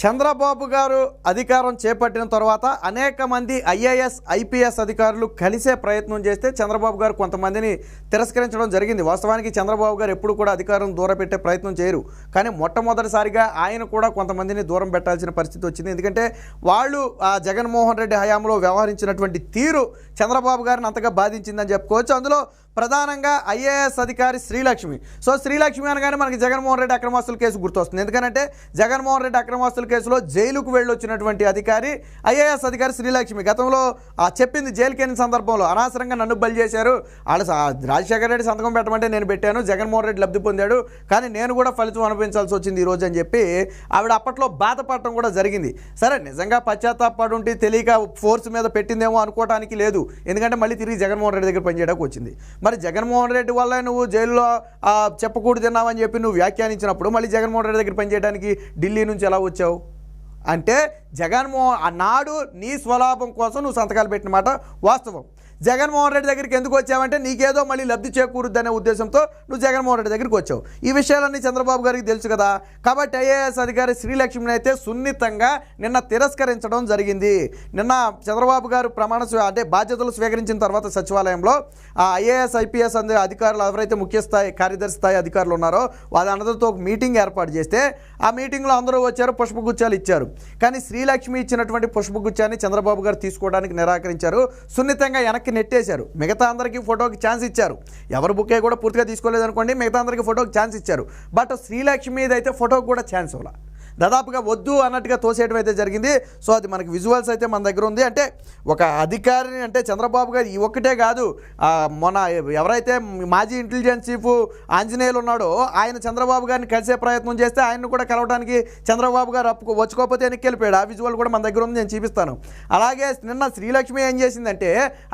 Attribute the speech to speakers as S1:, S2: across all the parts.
S1: చంద్రబాబు గారు అధికారం చేపట్టిన తర్వాత అనేక మంది ఐఏఎస్ ఐపీఎస్ అధికారులు కలిసే ప్రయత్నం చేస్తే చంద్రబాబు గారు కొంతమందిని తిరస్కరించడం జరిగింది. వాస్తవానికి చంద్రబాబు గారు ఎప్పుడు కూడా అధికారం దూరపెట్టే ప్రయత్నం చేయరు. కానీ మొట్టమొదటిసారిగా ఆయన కూడా కొంతమందిని దూరం పెట్టాల్సిన పరిస్థితి వచ్చింది. ఎందుకంటే వాళ్ళు ఆ జగన్మోహన్ రెడ్డి హయాంలో వ్యవహరించినటువంటి తీరు చంద్రబాబు గారిని అంతగా బాధించిందని చెప్పుకోవచ్చు. అందులో ప్రధానంగా ఐఏఎస్ అధికారి శ్రీలక్ష్మి. సో శ్రీలక్ష్మి అనగానే మనకి జగన్మోహన్ రెడ్డి అక్రమాస్తుల కేసు గుర్తొస్తుంది. ఎందుకంటే జగన్మోహన్ రెడ్డి అక్రమాస్తుల కేసులో జైలుకు వెళ్ళొచ్చినటువంటి అధికారి ఐఏఎస్ అధికారి శ్రీలక్ష్మి. గతంలో ఆ చెప్పింది జైలుకి సందర్భంలో అనవసరంగా నన్ను బలి చేశారు. ఆడ రాజశేఖర రెడ్డి సంతకం పెట్టమంటే నేను పెట్టాను జగన్మోహన్ రెడ్డి లబ్ధి పొందాడు. కానీ నేను కూడా ఫలితం అనుభవించాల్సి వచ్చింది ఈరోజు అని చెప్పి ఆవిడ అప్పట్లో బాధపడటం కూడా జరిగింది. సరే నిజంగా పశ్చాత్తాపడి ఉంటే తెలియక ఫోర్స్ మీద పెట్టిందేమో అనుకోవడానికి లేదు. ఎందుకంటే మళ్ళీ తిరిగి జగన్మోహన్ రెడ్డి దగ్గర పనిచేయడానికి వచ్చింది. మరి జగన్మోహన్ రెడ్డి వల్ల నువ్వు జైల్లో చెప్పకూడదు తిన్నావని చెప్పి నువ్వు వ్యాఖ్యానించినప్పుడు మళ్ళీ జగన్మోహన్ రెడ్డి దగ్గర పనిచేయడానికి ఢిల్లీ నుంచి ఎలా వచ్చావు? అంటే జగన్మోహన్ ఆనాడు నీ స్వలాభం కోసం నువ్వు సంతకాలు పెట్టిన మాట వాస్తవం. జగన్మోహన్ రెడ్డి దగ్గరికి ఎందుకు వచ్చావంటే నీకేదో మళ్ళీ లబ్ధి చేకూరుద్దనే ఉద్దేశంతో నువ్వు జగన్మోహన్ రెడ్డి దగ్గరికి వచ్చావు. ఈ విషయాలన్నీ చంద్రబాబు గారికి తెలుసు కదా. కాబట్టి ఐఏఎస్ అధికారి శ్రీలక్ష్మిని అయితే సున్నితంగా నిన్న తిరస్కరించడం జరిగింది. నిన్న చంద్రబాబు గారు ప్రమాణ అంటే బాధ్యతలు స్వీకరించిన తర్వాత సచివాలయంలో ఆ ఐఏఎస్ ఐపీఎస్ అందే అధికారులు ఎవరైతే ముఖ్య స్థాయి కార్యదర్శి స్థాయి అధికారులు ఉన్నారో వాళ్ళందరితో ఒక మీటింగ్ ఏర్పాటు చేస్తే ఆ మీటింగ్లో అందరూ వచ్చారు పుష్పగుచ్చాలు ఇచ్చారు. కానీ శ్రీలక్ష్మి ఇచ్చినటువంటి పుష్పగుచ్చాన్ని చంద్రబాబు గారు తీసుకోవడానికి నిరాకరించారు. సున్నితంగా వెనక్కి నెట్టేశారు మిగతా అందరికీ ఫోటోకి ఛాన్స్ ఇచ్చారు. ఎవరు బుకే కూడా పూర్తిగా తీసుకోలేదు అనుకోండి మిగతా అందరికీ ఫోటోకి ఛాన్స్ ఇచ్చారు. బట్ శ్రీలక్ష్మి అయితే ఫోటోకి కూడా ఛాన్స్ ఇవ్వాలి. దాదాపుగా వద్దు అన్నట్టుగా తోసేయడం అయితే జరిగింది. సో అది మనకి విజువల్స్ అయితే మన దగ్గర ఉంది. అంటే ఒక అధికారిని అంటే చంద్రబాబు గారు ఈ ఒక్కటే కాదు. మొన్న ఎవరైతే మాజీ ఇంటెలిజెన్స్ చీఫ్ ఆంజనేయులు ఉన్నాడో ఆయన చంద్రబాబు గారిని కలిసే ప్రయత్నం చేస్తే ఆయన్ని కూడా కలవడానికి చంద్రబాబు గారు అప్పు వచ్చుకోకపోతే వెనక్కి వెళ్ళిపోయాడు. ఆ విజువల్ కూడా మన దగ్గర ఉంది నేను చూపిస్తాను. అలాగే నిన్న శ్రీలక్ష్మి ఏం చేసిందంటే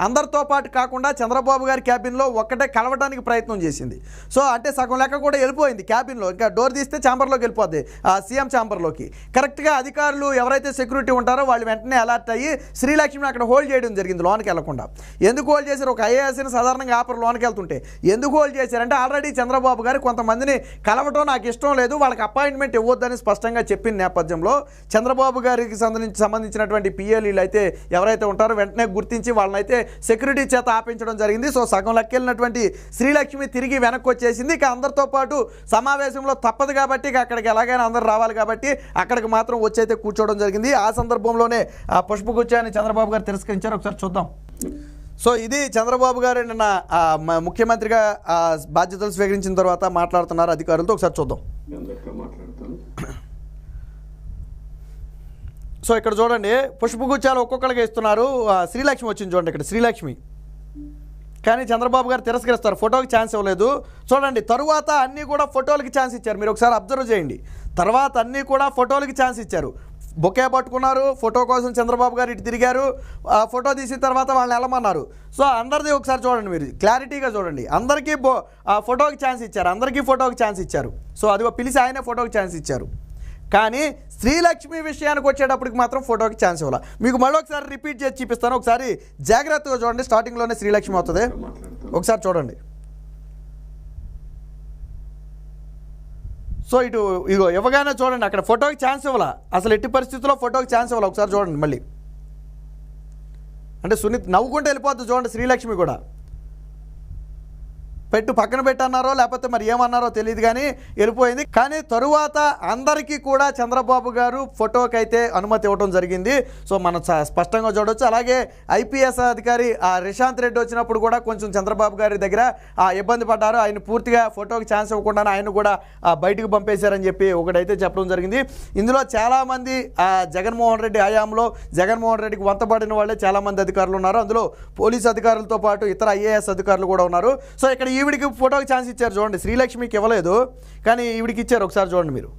S1: అందరితో పాటు కాకుండా చంద్రబాబు గారి క్యాబిన్లో ఒక్కటే కలవడానికి ప్రయత్నం చేసింది. సో అంటే సగం లెక్క కూడా వెళ్ళిపోయింది క్యాబిన్లో. ఇంకా డోర్ తీస్తే ఛాంబర్లోకి వెళ్ళిపోద్ది. ఆ ఛాంబర్ ఛాంబర్లోకి కరెక్ట్గా అధికారులు ఎవరైతే సెక్యూరిటీ ఉంటారో వాళ్ళు వెంటనే అలర్ట్ అయ్యి శ్రీలక్ష్మిని అక్కడ హోల్డ్ చేయడం జరిగింది లోనికి వెళ్ళకుండా. ఎందుకు హోల్డ్ చేశారు? ఒక ఐఏఎస్ని సాధారణంగా ఆపర్ లోనికి వెళ్తుంటే. ఎందుకు హోల్డ్ చేశారంటే ఆల్రెడీ చంద్రబాబు గారు కొంతమందిని కలవటం నాకు ఇష్టం లేదు వాళ్ళకి అపాయింట్మెంట్ ఇవ్వద్దని స్పష్టంగా చెప్పిన నేపథ్యంలో చంద్రబాబు గారికి సంబంధించి సంబంధించినటువంటి పిఎల్ఈలు అయితే ఎవరైతే ఉంటారో వెంటనే గుర్తించి వాళ్ళనైతే సెక్యూరిటీ చేత ఆపించడం జరిగింది. సో సగం లెక్కెళ్ళినటువంటి శ్రీలక్ష్మి తిరిగి వెనక్కి వచ్చేసింది. ఇక అందరితో పాటు సమావేశంలో తప్పదు కాబట్టి ఇక అక్కడికి ఎలాగైనా అందరూ రావాలి కాబట్టి అక్కడికి మాత్రం వచ్చి అయితే కూర్చోవడం జరిగింది. ఆ సందర్భంలోనే ఆ పుష్పగుచ్చాన్ని చంద్రబాబు గారు తిరస్కరించారు. ఒకసారి చూద్దాం. సో ఇది చంద్రబాబు గారు నిన్న ముఖ్యమంత్రిగా బాధ్యతలు స్వీకరించిన తర్వాత మాట్లాడుతున్నారు అధికారులతో. ఒకసారి చూద్దాం. సో ఇక్కడ చూడండి పుష్పగుచ్చాలు ఒక్కొక్కరికి ఇస్తున్నారు శ్రీలక్ష్మి వచ్చింది చూడండి ఇక్కడ శ్రీలక్ష్మి. కానీ చంద్రబాబు గారు తిరస్కరిస్తారు. ఫోటోకి ఛాన్స్ ఇవ్వలేదు. చూడండి తరువాత అన్నీ కూడా ఫోటోలకి ఛాన్స్ ఇచ్చారు. మీరు ఒకసారి అబ్జర్వ్ చేయండి. తర్వాత అన్నీ కూడా ఫోటోలకి ఛాన్స్ ఇచ్చారు. బొకే పట్టుకున్నారు ఫోటో కోసం చంద్రబాబు గారు ఇటు తిరిగారు ఆ ఫోటో తీసిన తర్వాత వాళ్ళని వెళ్ళమన్నారు. సో అందరిది ఒకసారి చూడండి మీరు క్లారిటీగా చూడండి. అందరికీ బో ఆ ఫోటోకి ఛాన్స్ ఇచ్చారు అందరికీ ఫోటోకి ఛాన్స్ ఇచ్చారు. సో అది పిలిచి ఆయనే ఫోటోకి ఛాన్స్ ఇచ్చారు. కానీ శ్రీలక్ష్మి విషయానికి వచ్చేటప్పటికి మాత్రం ఫోటోకి ఛాన్స్ ఇవ్వాలి. మీకు మళ్ళీ ఒకసారి రిపీట్ చేసి చూపిస్తాను. ఒకసారి జాగ్రత్తగా చూడండి స్టార్టింగ్లోనే శ్రీలక్ష్మి అవుతుంది. ఒకసారి చూడండి. సో ఇటు ఇగో ఇవ్వగానే చూడండి అక్కడ ఫోటోకి ఛాన్స్ ఇవ్వాల? అసలు ఎట్టి పరిస్థితుల్లో ఫోటోకి ఛాన్స్ ఇవ్వాలి? ఒకసారి చూడండి మళ్ళీ. అంటే సునీత్ నవ్వుకుంటూ వెళ్ళిపోద్ది చూడండి శ్రీలక్ష్మి కూడా. పెట్టు పక్కన పెట్టన్నారో లేకపోతే మరి ఏమన్నారో తెలియదు కానీ వెళ్ళిపోయింది. కానీ తరువాత అందరికీ కూడా చంద్రబాబు గారు ఫోటోకి అయితే అనుమతి ఇవ్వడం జరిగింది. సో మనం స్పష్టంగా చూడొచ్చు. అలాగే ఐపీఎస్ అధికారి ఆ రిషాంత్ రెడ్డి వచ్చినప్పుడు కూడా కొంచెం చంద్రబాబు గారి దగ్గర ఇబ్బంది పడ్డారు. ఆయన పూర్తిగా ఫోటోకి ఛాన్స్ ఇవ్వకుండా ఆయన కూడా బయటకు పంపేశారని చెప్పి ఒకటైతే చెప్పడం జరిగింది. ఇందులో చాలామంది ఆ, జగన్మోహన్ రెడ్డి హయాంలో జగన్మోహన్ రెడ్డికి వంతపడిన వాళ్ళే చాలామంది అధికారులు ఉన్నారు. అందులో పోలీస్ అధికారులతో పాటు ఇతర ఐఏఎస్ అధికారులు కూడా ఉన్నారు. సో ఇక్కడ ఈ ఈవిడికి ఫోటోకి ఛాన్స్ ఇచ్చారు చూడండి. శ్రీలక్ష్మికి ఇవ్వలేదు కానీ ఈవిడికి ఇచ్చారు ఒకసారి చూడండి మీరు.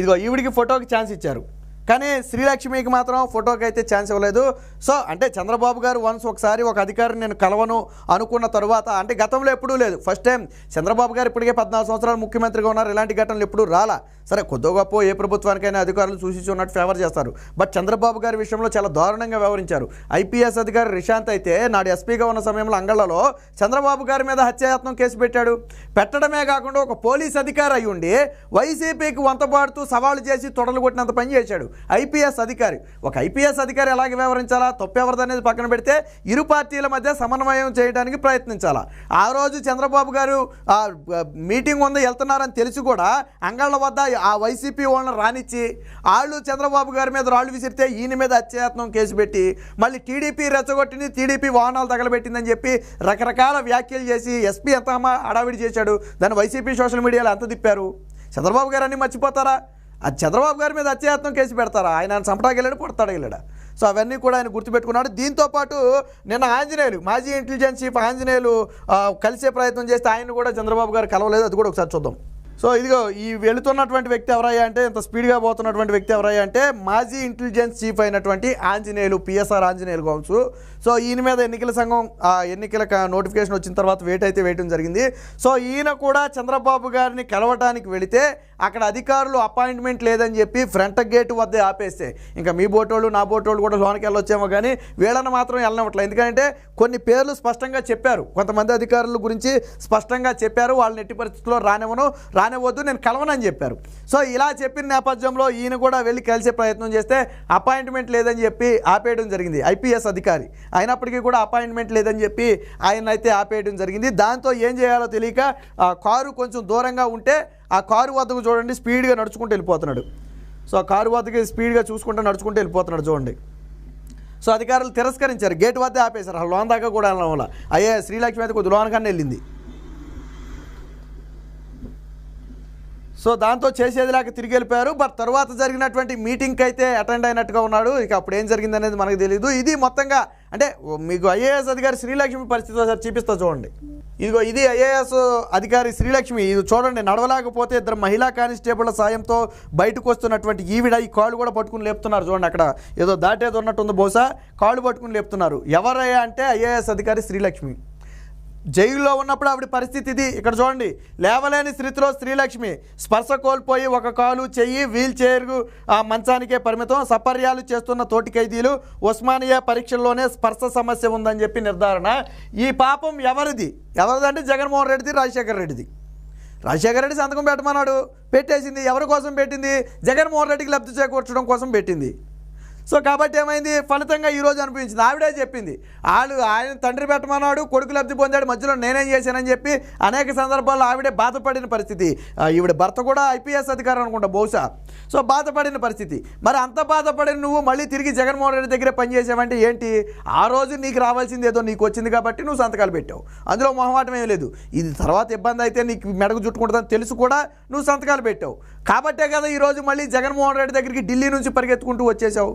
S1: ఇదిగో ఈవిడికి ఫోటోకి ఛాన్స్ ఇచ్చారు. కానీ శ్రీలక్ష్మికి మాత్రం ఫోటోకి అయితే ఛాన్స్ ఇవ్వలేదు. సో అంటే చంద్రబాబు గారు వన్స్ ఒకసారి ఒక అధికారిని నేను కలవను అనుకున్న తరువాత అంటే గతంలో ఎప్పుడూ లేదు. ఫస్ట్ టైం చంద్రబాబు గారు ఇప్పటికే పద్నాలుగు సంవత్సరాలు ముఖ్యమంత్రిగా ఉన్నారు. ఇలాంటి ఘటనలు ఎప్పుడూ రాలా. సరే కొద్దో గొప్ప ఏ ప్రభుత్వానికైనా అధికారులు సూచించి ఉన్నట్టు ఫేవర్ చేస్తారు. బట్ చంద్రబాబు గారి విషయంలో చాలా దారుణంగా వ్యవహరించారు. ఐపీఎస్ అధికారి రిషాంత్ అయితే నాడు ఎస్పీగా ఉన్న సమయంలో అంగళ్ళలో చంద్రబాబు గారి మీద హత్యాయత్నం కేసు పెట్టాడు. పెట్టడమే కాకుండా ఒక పోలీస్ అధికారి అయి ఉండి వైసీపీకి వంతపాడుతూ సవాలు చేసి తొడలు కొట్టినంత పని చేశాడు. ఐపీఎస్ అధికారి. ఒక ఐపీఎస్ అధికారి ఎలాగ వ్యవహరించాలా? తప్పెవరిదనేది పక్కన పెడితే ఇరు పార్టీల మధ్య సమన్వయం చేయడానికి ప్రయత్నించాలా? ఆ రోజు చంద్రబాబు గారు ఆ, మీటింగ్ ఉంది వెళ్తున్నారని తెలిసి కూడా అంగళ్ళ వద్ద ఆ వైసీపీ వాళ్ళని రానిచ్చి వాళ్ళు చంద్రబాబు గారి మీద రాళ్ళు విసిరితే ఈయన మీద హత్యాయత్నం కేసు పెట్టి మళ్ళీ టీడీపీ రెచ్చగొట్టింది టీడీపీ వాహనాలు తగలబెట్టిందని చెప్పి రకరకాల వ్యాఖ్యలు చేసి ఎస్పీ ఎంత హడావిడి చేశాడు. దాన్ని వైసీపీ సోషల్ మీడియాలో ఎంత తిప్పారు? చంద్రబాబు గారు అన్నీ మర్చిపోతారా? అది చంద్రబాబు గారి మీద హత్యాయత్నం కేసు పెడతారా? ఆయన చంపటాకి వెళ్ళాడు పొడతాడు వెళ్ళాడు. సో అవన్నీ కూడా ఆయన గుర్తుపెట్టుకున్నాడు. దీంతో పాటు నిన్న ఆంజనేయులు మాజీ ఇంటెలిజెన్స్ చీఫ్ ఆంజనేయులు కలిసే ప్రయత్నం చేస్తే ఆయన కూడా చంద్రబాబు గారు కలవలేదు. అది కూడా ఒకసారి చూద్దాం. సో ఇదిగో ఈ వెళుతున్నటువంటి వ్యక్తి ఎవరయ్యా అంటే ఇంత స్పీడ్గా పోతున్నటువంటి వ్యక్తి ఎవరయ్యా అంటే మాజీ ఇంటెలిజెన్స్ చీఫ్ అయినటువంటి ఆంజనేయులు పిఎస్ఆర్ ఆంజనేయులు కావచ్చు. సో ఈయన మీద ఎన్నికల సంఘం ఆ ఎన్నికల నోటిఫికేషన్ వచ్చిన తర్వాత వెయిట్ అయితే వేయటం జరిగింది. సో ఈయన కూడా చంద్రబాబు గారిని కలవటానికి వెళితే అక్కడ అధికారులు అపాయింట్మెంట్ లేదని చెప్పి ఫ్రంట్ గేట్ వద్ద ఆపేస్తే. ఇంకా మీ బోటోళ్ళు నా బోటోళ్ళు కూడా లోనికి వెళ్ళొచ్చేమో కానీ వీళ్ళని మాత్రం వెళ్ళనివ్వట్లేదు. ఎందుకంటే కొన్ని పేర్లు స్పష్టంగా చెప్పారు. కొంతమంది అధికారుల గురించి స్పష్టంగా చెప్పారు. వాళ్ళని ఎట్టి పరిస్థితుల్లో రానివ్వను. రా రానివ్వద్దు నేను కలవనని చెప్పారు. సో ఇలా చెప్పిన నేపథ్యంలో ఈయన కూడా వెళ్ళి కలిసే ప్రయత్నం చేస్తే అపాయింట్మెంట్ లేదని చెప్పి ఆపేయడం జరిగింది ఐపీఎస్ అధికారి. అయినప్పటికీ కూడా అపాయింట్మెంట్ లేదని చెప్పి ఆయన అయితే ఆపేయడం జరిగింది. దాంతో ఏం చేయాలో తెలియక ఆ కారు కొంచెం దూరంగా ఉంటే ఆ కారు వద్దకు చూడండి స్పీడ్గా నడుచుకుంటూ వెళ్ళిపోతున్నాడు. సో ఆ కారు వద్దకి స్పీడ్గా చూసుకుంటూ నడుచుకుంటూ వెళ్ళిపోతున్నాడు చూడండి. సో అధికారులు తిరస్కరించారు. గేట్ వద్ద ఆపేశారు. లోన్ దాకా కూడా వెళ్ళడం వల్ల. అయ్యే శ్రీలక్ష్మి అయితే కొద్ది లోన్ కన్నా వెళ్ళింది. సో దాంతో చేసేది తిరిగి వెళ్ళిపోయారు. బట్ తర్వాత జరిగినటువంటి మీటింగ్కి అయితే అటెండ్ అయినట్టుగా ఉన్నాడు. ఇక అప్పుడు ఏం జరిగింది అనేది మనకు తెలియదు ఇది మొత్తంగా అంటే మీకు ఐఏఎస్ అధికారి శ్రీలక్ష్మి పరిస్థితి ఒకసారి చూపిస్తా చూడండి. ఇదిగో ఇది ఐఏఎస్ అధికారి శ్రీలక్ష్మి. ఇది చూడండి నడవలేకపోతే ఇద్దరు మహిళా కానిస్టేబుల్ సాయంతో బయటకు వస్తున్నటువంటి ఈవిడ ఈ కాళ్ళు కూడా పట్టుకుని లేపుతున్నారు. చూడండి అక్కడ ఏదో దాటేది ఉన్నట్టుంది బహుశా. కాళ్ళు పట్టుకుని లేపుతున్నారు. ఎవరయ్యా అంటే ఐఏఎస్ అధికారి శ్రీలక్ష్మి. జైల్లో ఉన్నప్పుడు ఆవిడ పరిస్థితి ఇది. ఇక్కడ చూడండి లేవలేని స్థితిలో శ్రీలక్ష్మి స్పర్శ కోల్పోయి ఒక కాలు చెయ్యి వీల్ చైర్ ఆ మంచానికే పరిమితం. సపర్యాలు చేస్తున్న తోటి ఖైదీలు ఉస్మానియా పరీక్షల్లోనే స్పర్శ సమస్య ఉందని చెప్పి నిర్ధారణ. ఈ పాపం ఎవరిది? ఎవరిదంటే జగన్మోహన్ రెడ్డిది రాజశేఖర్ రెడ్డిది? రాజశేఖర రెడ్డి సంతకం పెట్టమన్నాడు. పెట్టేసింది ఎవరి కోసం పెట్టింది? జగన్మోహన్ రెడ్డికి లబ్ధి చేకూర్చడం కోసం పెట్టింది. సో కాబట్టి ఏమైంది? ఫలితంగా ఈ రోజు అనిపించింది. ఆవిడే చెప్పింది. వాళ్ళు ఆయన తండ్రి పెట్టమన్నాడు కొడుకు లబ్ధి పొందాడు మధ్యలో నేనేం చేశానని చెప్పి అనేక సందర్భాల్లో ఆవిడే బాధపడిన పరిస్థితి. ఈవిడ భర్త కూడా ఐపీఎస్ అధికారం అనుకుంటా బహుశా. సో బాధపడిన పరిస్థితి. మరి అంత బాధపడిన నువ్వు మళ్ళీ తిరిగి జగన్మోహన్ రెడ్డి దగ్గరే పనిచేసావంటే ఏంటి? ఆ రోజు నీకు రావాల్సింది ఏదో నీకు వచ్చింది కాబట్టి నువ్వు సంతకాలు పెట్టావు. అందులో మొహమాటం ఏం లేదు. ఇది తర్వాత ఇబ్బంది అయితే నీకు మెడకు చుట్టుకుంటుందని తెలుసు కూడా నువ్వు సంతకాలు పెట్టావు. కాబట్టే కదా ఈరోజు మళ్ళీ జగన్మోహన్ రెడ్డి దగ్గరికి ఢిల్లీ నుంచి పరిగెత్తుకుంటూ వచ్చేసావు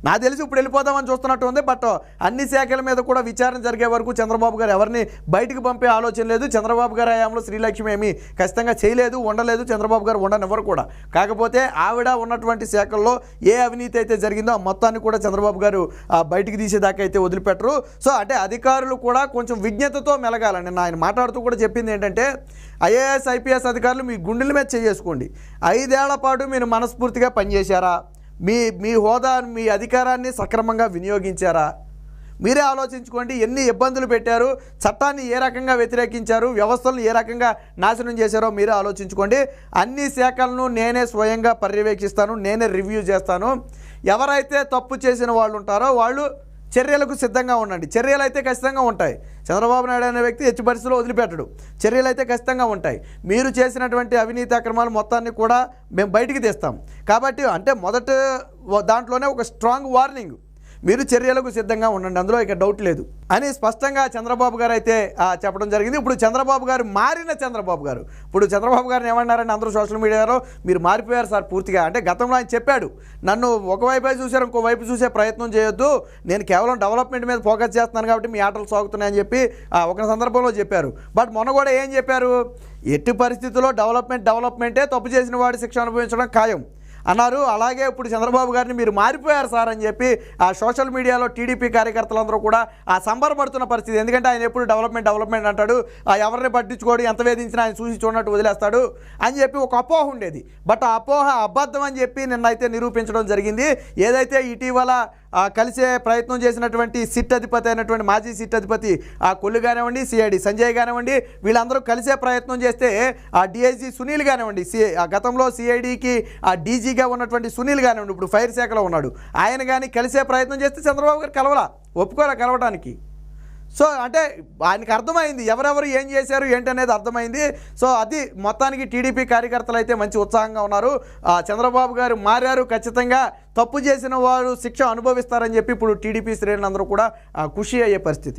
S1: నా తెలిసి ఇప్పుడు వెళ్ళిపోదామని చూస్తున్నట్టు ఉంది బట్ అన్ని శాఖల మీద కూడా విచారణ జరిగే వరకు చంద్రబాబు గారు ఎవరిని బయటకు పంపే ఆలోచన లేదు. చంద్రబాబు గారు హయాంలో శ్రీలక్ష్మి ఏమీ ఖచ్చితంగా చేయలేదు ఉండలేదు. చంద్రబాబు గారు ఉండనివ్వరు కూడా. కాకపోతే ఆవిడ ఉన్నటువంటి శాఖల్లో ఏ అవినీతి అయితే జరిగిందో ఆ మొత్తాన్ని కూడా చంద్రబాబు గారు ఆ, బయటికి తీసేదాకా అయితే వదిలిపెట్టరు. సో అంటే అధికారులు కూడా కొంచెం విజ్ఞతతో మెలగాలని ఆయన మాట్లాడుతూ కూడా చెప్పింది ఏంటంటే ఐఏఎస్ ఐపీఎస్ అధికారులు మీ గుండెల మీద చేసుకోండి ఐదేళ్ళ పాటు మీరు మనస్ఫూర్తిగా పనిచేశారా? మీ మీ హోదా మీ అధికారాన్ని సక్రమంగా వినియోగించారా? మీరే ఆలోచించుకోండి ఎన్ని ఇబ్బందులు పెట్టారు చట్టాన్ని ఏ రకంగా వ్యతిరేకించారు వ్యవస్థలను ఏ రకంగా నాశనం చేశారో మీరే ఆలోచించుకోండి. అన్ని శాఖలను నేనే స్వయంగా పర్యవేక్షిస్తాను నేనే రివ్యూ చేస్తాను. ఎవరైతే తప్పు చేసిన వాళ్ళు ఉంటారో వాళ్ళు చర్యలకు సిద్ధంగా ఉండండి. చర్యలు అయితే ఖచ్చితంగా ఉంటాయి. చంద్రబాబు నాయుడు అనే వ్యక్తి హెచ్చు పరిస్థితిలో వదిలిపెట్టడు. చర్యలు అయితే ఖచ్చితంగా ఉంటాయి. మీరు చేసినటువంటి అవినీతి అక్రమాలు మొత్తాన్ని కూడా మేము బయటికి తీస్తాం. కాబట్టి అంటే మొదట దాంట్లోనే ఒక స్ట్రాంగ్ వార్నింగ్ మీరు చర్యలకు సిద్ధంగా ఉండండి అందులో ఇక డౌట్ లేదు. అని స్పష్టంగా చంద్రబాబు గారు అయితే చెప్పడం జరిగింది. ఇప్పుడు చంద్రబాబు గారు మారిన చంద్రబాబు గారు. ఇప్పుడు చంద్రబాబు గారిని ఏమన్నారంటే అందరూ సోషల్ మీడియాలో మీరు మారిపోయారు సార్ పూర్తిగా. అంటే గతంలో ఆయన చెప్పాడు నన్ను ఒకవైపే చూశారు ఇంకో వైపు చూసే ప్రయత్నం చేయొద్దు. నేను కేవలం డెవలప్మెంట్ మీద ఫోకస్ చేస్తున్నాను కాబట్టి మీ ఆటలు సాగుతున్నాయని చెప్పి ఒక సందర్భంలో చెప్పారు. బట్ మొన్న కూడా ఏం చెప్పారు? ఎట్టి పరిస్థితుల్లో డెవలప్మెంట్ డెవలప్మెంటే తప్పు చేసిన వాడి శిక్ష అనుభవించడం ఖాయం. అన్నారు. అలాగే ఇప్పుడు చంద్రబాబు గారిని మీరు మారిపోయారు సార్ అని చెప్పి ఆ సోషల్ మీడియాలో టీడీపీ కార్యకర్తలందరూ కూడా ఆ సంబరపడుతున్న పరిస్థితి. ఎందుకంటే ఆయన ఎప్పుడు డెవలప్మెంట్ డెవలప్మెంట్ అంటాడు. ఎవరిని పట్టించుకోడు ఎంత వేధించినా ఆయన చూసి చూడనట్టు వదిలేస్తాడు అని చెప్పి ఒక అపోహ ఉండేది. బట్ ఆ అపోహ అబద్ధం అని చెప్పి నిన్నైతే నిరూపించడం జరిగింది. ఏదైతే ఇటీవల కలిసే ప్రయత్నం చేసినటువంటి సిట్ అధిపతి అయినటువంటి మాజీ సిట్ అధిపతి ఆ కొల్లు కానివ్వండి సిఐడి సంజయ్ కానివ్వండి వీళ్ళందరూ కలిసే ప్రయత్నం చేస్తే ఆ డిఐజీ సునీల్ కానివ్వండి సి ఆ గతంలో సిఐడికి ఆ డీజీగా ఉన్నటువంటి సునీల్ కానివ్వండి ఇప్పుడు ఫైర్ శాఖలో ఉన్నాడు. ఆయన కానీ కలిసే ప్రయత్నం చేస్తే చంద్రబాబు గారు కలవలా? ఒప్పుకోరా కలవడానికి సో అంటే ఆయనకి అర్థమైంది ఎవరెవరు ఏం చేశారు ఏంటనేది అర్థమైంది. సో అది మొత్తానికి టీడీపీ కార్యకర్తలు అయితే మంచి ఉత్సాహంగా ఉన్నారు. చంద్రబాబు గారు మారారు ఖచ్చితంగా తప్పు చేసిన వారు శిక్ష అనుభవిస్తారని చెప్పి ఇప్పుడు టీడీపీ శ్రేణులందరూ కూడా ఖుషి అయ్యే పరిస్థితి.